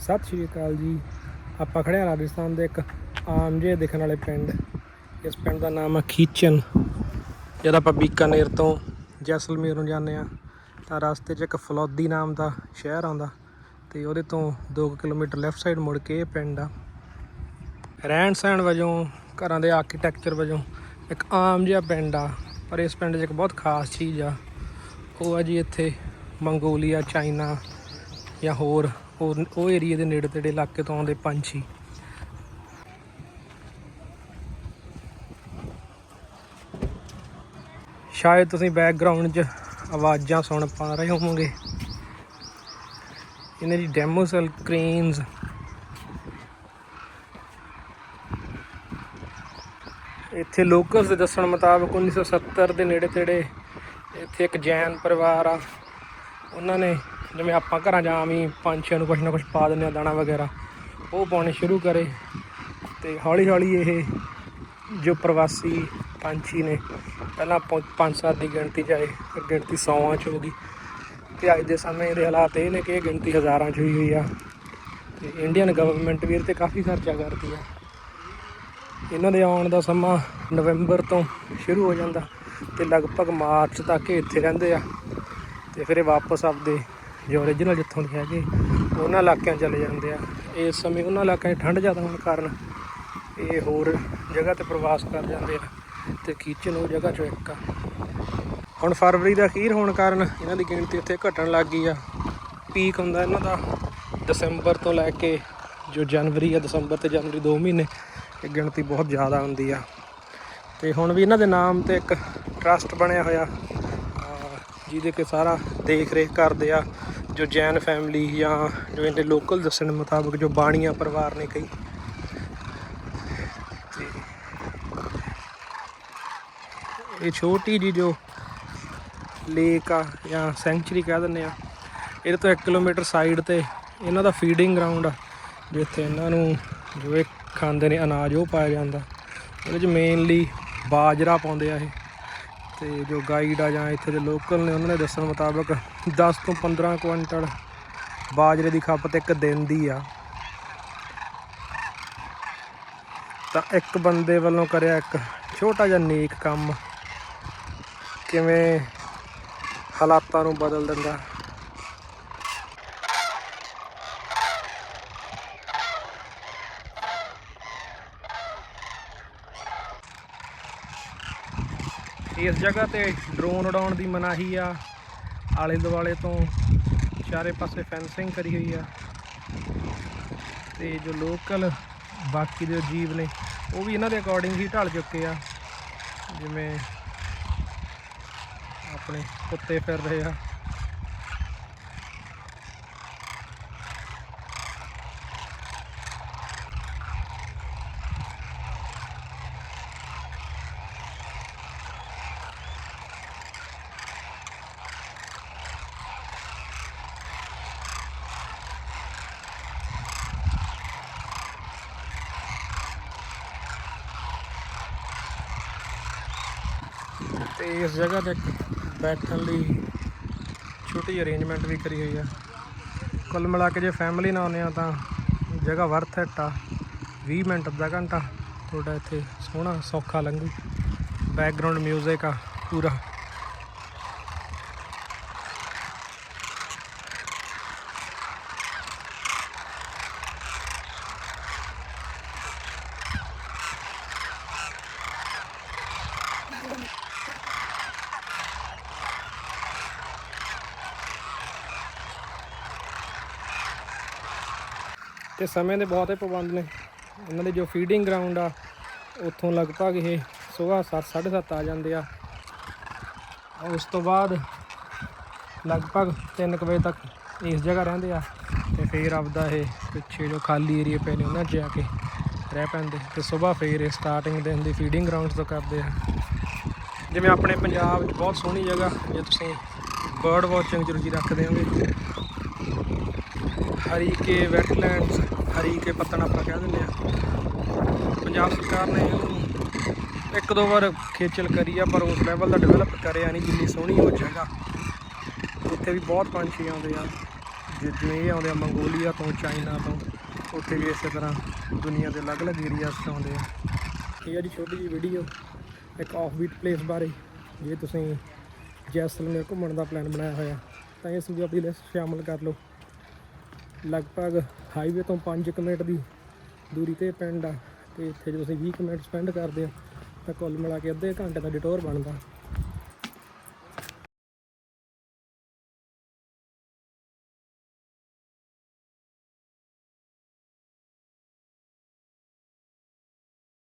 ਸਤਿ ਸ਼੍ਰੀ ਅਕਾਲ ਜੀ। ਆਪਾਂ ਖੜੇ ਹਾਂ ਰਾਜਸਥਾਨ ਦੇ ਇੱਕ ਆਮ ਜਿਹੇ ਦਿਖਣ ਵਾਲੇ ਪਿੰਡ। ਇਸ ਪਿੰਡ ਦਾ ਨਾਮ ਹੈ ਖੀਚਨ। ਜਦ ਆਪਾਂ ਬੀਕਾਨੇਰ ਤੋਂ ਜੈਸਲਮੇਰ ਨੂੰ ਜਾਂਦੇ ਆ ਤਾਂ ਰਸਤੇ 'ਚ ਇੱਕ ਫਲੌਦੀ ਨਾਮ ਦਾ ਸ਼ਹਿਰ ਆਉਂਦਾ ਤੇ ਉਹਦੇ ਤੋਂ 2 ਕਿਲੋਮੀਟਰ ਲੈਫਟ ਸਾਈਡ ਮੁੜ ਕੇ ਇਹ ਪਿੰਡ ਆ। ਰਹਿਣ ਸਹਿਣ ਵਜੋਂ, ਘਰਾਂ ਦੇ ਆਰਕੀਟੈਕਚਰ ਵਜੋਂ ਇੱਕ ਆਮ ਜਿਹਾ ਪਿੰਡ ਆ, ਪਰ ਇਸ ਪਿੰਡ 'ਚ ਇੱਕ ਬਹੁਤ ਖਾਸ ਚੀਜ਼ ਆ। ਉਹ ਆ ਜੀ ਇੱਥੇ ਮੰਗੋਲੀਆ, ਚਾਈਨਾ ਜਾਂ ਹੋਰ ਉਹ ਉਹ ਏਰੀਆ ਦੇ ਨੇੜੇ ਤੇੜੇ ਇਲਾਕੇ ਤੋਂ ਆਉਂਦੇ ਪੰਛੀ। ਸ਼ਾਇਦ ਤੁਸੀਂ ਬੈਕਗ੍ਰਾਉਂਡ 'ਚ ਆਵਾਜ਼ਾਂ ਸੁਣ ਪਾ ਰਹੇ ਹੋਵੋਗੇ। ਇਹਨਾਂ ਦੀ ਡੈਮੋਸਲ ਕ੍ਰੇਨਸ ਇੱਥੇ ਲੋਕਲਸ ਦੇ ਦੱਸਣ ਮੁਤਾਬਕ 1970 ਦੇ ਨੇੜੇ ਤੇੜੇ ਇੱਥੇ ਇੱਕ ਜੈਨ ਪਰਿਵਾਰ ਆ। ਉਹਨਾਂ ਨੇ ਜਿਵੇਂ ਆਪਾਂ ਘਰਾਂ 'ਚ ਵੀ ਪੰਛੀਆਂ ਨੂੰ ਕੁਛ ਨਾ ਕੁਛ ਪਾ ਦਿੰਦੇ ਆ ਦਾਣਾ ਵਗੈਰਾ, ਉਹ ਪਾਉਣੇ ਸ਼ੁਰੂ ਕਰੇ। ਤੇ ਹੌਲੀ ਹੌਲੀ ਇਹ ਜੋ ਪ੍ਰਵਾਸੀ ਪੰਛੀ ਨੇ, ਪਹਿਲਾਂ ਪੰ- ਪੰਜ ਸੱਤ ਦੀ ਗਿਣਤੀ 'ਚ ਆਏ, ਫਿਰ ਗਿਣਤੀ ਸੌਆਂ 'ਚ ਹੋ ਗਈ। ਤੇ ਅੱਜ ਦੇ ਸਮੇਂ ਦੇ ਹਾਲਾਤ ਇਹ ਨੇ ਕਿ ਇਹ ਗਿਣਤੀ ਹਜ਼ਾਰਾਂ 'ਚ ਹੋਈ ਹੋਈ ਆ। ਤੇ ਇੰਡੀਅਨ ਗਵਰਨਮੈਂਟ ਵੀ ਇਹਦੇ ਤੇ ਕਾਫੀ ਖਰਚਾ ਕਰਦੀ ਆ। ਇਹਨਾਂ ਦੇ ਆਉਣ ਦਾ ਸਮਾਂ ਨਵੰਬਰ ਤੋਂ ਸ਼ੁਰੂ ਹੋ ਜਾਂਦਾ ਤੇ ਲਗਭਗ ਮਾਰਚ ਤੱਕ ਇੱਥੇ ਰਹਿੰਦੇ ਆ। ਤੇ ਫਿਰ ਇਹ ਵਾਪਸ ਆਪਦੇ ਜੋ origignal ਜਿੱਥੋਂ ਦੇ ਹੈਗੇ, ਉਹਨਾਂ ਇਲਾਕਿਆਂ 'ਚ ਚਲੇ ਜਾਂਦੇ ਆ। ਇਸ ਸਮੇਂ ਉਹਨਾਂ ਇਲਾਕਿਆਂ 'ਚ ਠੰਡ ਜ਼ਿਆਦਾ ਹੋਣ ਕਾਰਨ ਇਹ ਹੋਰ ਜਗ੍ਹਾ ਤੇ ਪ੍ਰਵਾਸ ਕਰ ਜਾਂਦੇ ਆ ਤੇ ਕਿਚਨ ਉਹ ਜਗ੍ਹਾ 'ਚੋਂ ਇੱਕ ਆ। ਹੁਣ ਫਰਵਰੀ ਦਾ ਅਖੀਰ ਹੋਣ ਕਾਰਨ ਇਹਨਾਂ ਦੀ ਗਿਣਤੀ ਉੱਥੇ ਘਟਣ ਲੱਗ ਗਈ ਆ। ਪੀਕ ਹੁੰਦਾ ਇਹਨਾਂ ਦਾ ਦਸੰਬਰ ਤੋਂ ਲੈ ਕੇ ਜੋ ਜਨਵਰੀ ਆ ਦਸੰਬਰ ਤੇ ਜਨਵਰੀ 2 ਮਹੀਨੇ, ਇਹ ਗਿਣਤੀ ਬਹੁਤ ਜ਼ਿਆਦਾ ਹੁੰਦੀ ਆ। ਤੇ ਹੁਣ ਵੀ ਇਹਨਾਂ ਦੇ ਨਾਮ ਤੇ ਇੱਕ ਟਰਸਟ ਬਣਿਆ ਹੋਇਆ ਜਿਹਦੇ ਕਿ ਸਾਰਾ ਦੇਖ ਰੇਖ ਕਰਦੇ ਆ। ਜੋ ਜੈਨ ਫੈਮਿਲੀ ਜਾਂ ਜੋ ਇਹਦੇ ਲੋਕਲ ਦੱਸਣ ਮੁਤਾਬਕ ਜੋ ਬਾਣੀਆਂ ਪਰਿਵਾਰ ਨੇ ਕਈ ਤੇ ਇਹ ਛੋਟੀ ਜੀ ਜੋ ਲੇਕ ਆ ਜਾਂ ਸੈਂਚਰੀ ਕਹਿ ਦਿੰਦੇ ਆ, ਇਹਦੇ ਤੋਂ 1 ਕਿਲੋਮੀਟਰ ਸਾਈਡ ਤੇ ਇਹਨਾਂ ਦਾ ਫੀਡਿੰਗ ਗਰਾਊਂਡ ਆ, ਜਿੱਥੇ ਇਹਨਾਂ ਨੂੰ ਜੋ ਇਹ ਖਾਂਦੇ ਨੇ ਅਨਾਜ, ਉਹ ਪਾਇਆ ਜਾਂਦਾ। ਉਹਦੇ ਚ ਮੇਨਲੀ ਬਾਜਰਾ ਪਾਉਂਦੇ ਆ ਇਹ। ਤੇ ਜੋ ਗਾਈਡ ਆ ਜਾਂ ਇੱਥੇ ਦੇ ਲੋਕਲ ਨੇ, ਉਹਨਾਂ ਨੇ ਦੱਸਣ ਮੁਤਾਬਕ 10 ਤੋਂ 15 ਕੁਇੰਟਲ ਬਾਜਰੇ ਦੀ ਖਪਤ ਇੱਕ ਦਿਨ ਦੀ ਆ। ਤਾਂ ਇੱਕ ਬੰਦੇ ਵੱਲੋਂ ਕਰਿਆ ਇੱਕ ਛੋਟਾ ਜਿਹਾ ਨੇਕ ਕੰਮ, ਕਿਵੇਂ ਹਾਲਾਤਾਂ ਨੂੰ ਬਦਲ ਦਿੰਦਾ। ਇਸ ਜਗ੍ਹਾ ਤੇ ਡਰੋਨ ਉਡਾਉਣ ਦੀ ਮਨਾਹੀ ਆ। ਆਲੇ ਦੁਆਲੇ ਤੋਂ ਚਾਰੇ ਪਾਸੇ ਫੈਂਸਿੰਗ ਕਰੀ ਹੋਈ ਆ। ਤੇ ਜੋ ਲੋਕਲ ਬਾਕੀ ਦੇ ਜੀਵ ਨੇ, ਉਹ ਵੀ ਇਹਨਾਂ ਦੇ ਅਕੋਰਡਿੰਗ ਹੀ ਢਲ ਚੁੱਕੇ ਆ। ਜਿਵੇਂ ਆਪਣੇ ਕੁੱਤੇ ਫਿਰ ਰਹੇ ਆ। ਤੇ ਇਸ ਜਗ੍ਹਾ ਤੇ ਬੈਠਣ ਲਈ ਛੋਟੀ ਅਰੇਂਜਮੈਂਟ ਵੀ ਕਰੀ ਹੋਈ ਆ। ਕੁੱਲ ਮਿਲਾ ਕੇ ਜੇ ਫੈਮਿਲੀ ਨਾਲ ਆਉਂਦੇ ਆ ਤਾਂ ਜਗ੍ਹਾ ਵਰਥ ਇਟ ਆ। 20 ਮਿੰਟ ਅੱਧਾ ਘੰਟਾ। ਤੁਹਾਡਾ ਇੱਥੇ ਸੋਹਣਾ ਸੌਖਾ ਲੰਘੂ। ਬੈਕਗ੍ਰਾਉਂਡ 뮤직 ਆ ਪੂਰਾ। ਤੇ ਸਮੇਂ ਦੇ ਬਹੁਤ ਹੀ ਪਾਬੰਦ ਨੇ। ਇਹਨਾਂ ਦੇ ਜੋ ਫੀਡਿੰਗ ਗਰਾਊਂਡ ਆ, ਉੱਥੋਂ ਲਗਭਗ ਇਹ ਸਵੇਰ 7 7:30 ਆ ਜਾਂਦੇ ਆ। ਉਸ ਤੋਂ ਬਾਅਦ ਲਗਭਗ 3 ਵਜੇ ਤੱਕ ਇਸ ਜਗ੍ਹਾ ਰਹਿੰਦੇ ਆ ਤੇ ਫਿਰ ਆਪਦਾ ਇਹ ਪਿੱਛੇ ਜੋ ਖਾਲੀ ਏਰੀਆ ਪਏ ਨੇ, ਉਹਨਾਂ 'ਚ ਜਾ ਕੇ ਰਹਿ ਪੈਂਦੇ। ਤੇ ਸਵੇਰ ਫਿਰ ਇਹ ਸਟਾਰਟਿੰਗ ਦਿਨ ਦੀ ਫੀਡਿੰਗ ਗਰਾਊਂਡਸ ਤੋਂ ਕਰਦੇ ਆ। ਜਿਵੇਂ ਆਪਣੇ ਪੰਜਾਬ 'ਚ ਬਹੁਤ ਸੋਹਣੀ ਜਗ੍ਹਾ, ਜੇ ਤੁਸੀਂ ਬਰਡ ਵਾਚਿੰਗ 'ਚ ਰੁਚੀ ਰੱਖਦੇ ਹੋਗੇ ਹਰੀ ਕੇ ਵੈਟਲੈਂਡਸ ਹਰੀ ਕੇ ਪੱਤਣ ਆਪਾਂ ਕਹਿ ਦਿੰਦੇ ਆ। ਪੰਜਾਬ ਸਰਕਾਰ ਨੇ ਇਹਨੂੰ ਇੱਕ ਦੋ ਵਾਰ ਖੇਚਲ ਕਰੀ ਆ, ਪਰ ਉਸ ਲੈਵਲ ਦਾ ਡਿਵੈਲਪ ਕਰਿਆ ਨਹੀਂ, ਜਿੰਨੀ ਸੋਹਣੀ ਉਹ ਜਗ੍ਹਾ। ਉੱਥੇ ਵੀ ਬਹੁਤ ਪੰਛੀ ਆਉਂਦੇ ਆ ਜਿਵੇਂ ਇਹ ਆਉਂਦੇ ਆ ਮੰਗੋਲੀਆ ਤੋਂ, ਚਾਈਨਾ ਤੋਂ। ਉੱਥੇ ਵੀ ਇਸੇ ਤਰ੍ਹਾਂ ਦੁਨੀਆ ਦੇ ਅਲੱਗ-ਅਲੱਗ ਏਰੀਆਸ ਤੋਂ ਆਉਂਦੇ ਆ। ਇਹ ਆ ਜੀ ਛੋਟੀ ਜਿਹੀ ਵੀਡੀਓ ਇੱਕ ਆਫਬੀਟ ਪਲੇਸ ਬਾਰੇ, ਜੇ ਤੁਸੀਂ ਜੈਸਲਮੇਰ ਘੁੰਮਣ ਦਾ ਪਲਾਨ ਬਣਾਇਆ ਹੋਇਆ, ਤਾਂ ਇਸ ਨੂੰ ਵੀ ਆਪਣੀ ਲਿਸਟ ਸ਼ਾਮਲ ਕਰ ਲਓ। ਲਗਭਗ ਹਾਈਵੇ ਤੋਂ 5 ਮਿੰਟ ਦੀ ਦੂਰੀ ਤੇ ਪਿੰਡ ਆ, ਤੇ ਇੱਥੇ ਜੇ ਤੁਸੀਂ 20 ਕੁ ਮਿੰਟ ਸਪੈਂਡ ਕਰਦੇ ਹੋ ਤਾਂ ਕੁੱਲ ਮਿਲਾ ਕੇ ਅੱਧੇ ਘੰਟੇ ਦਾ ਡਿਟੋਰ ਬਣਦਾ।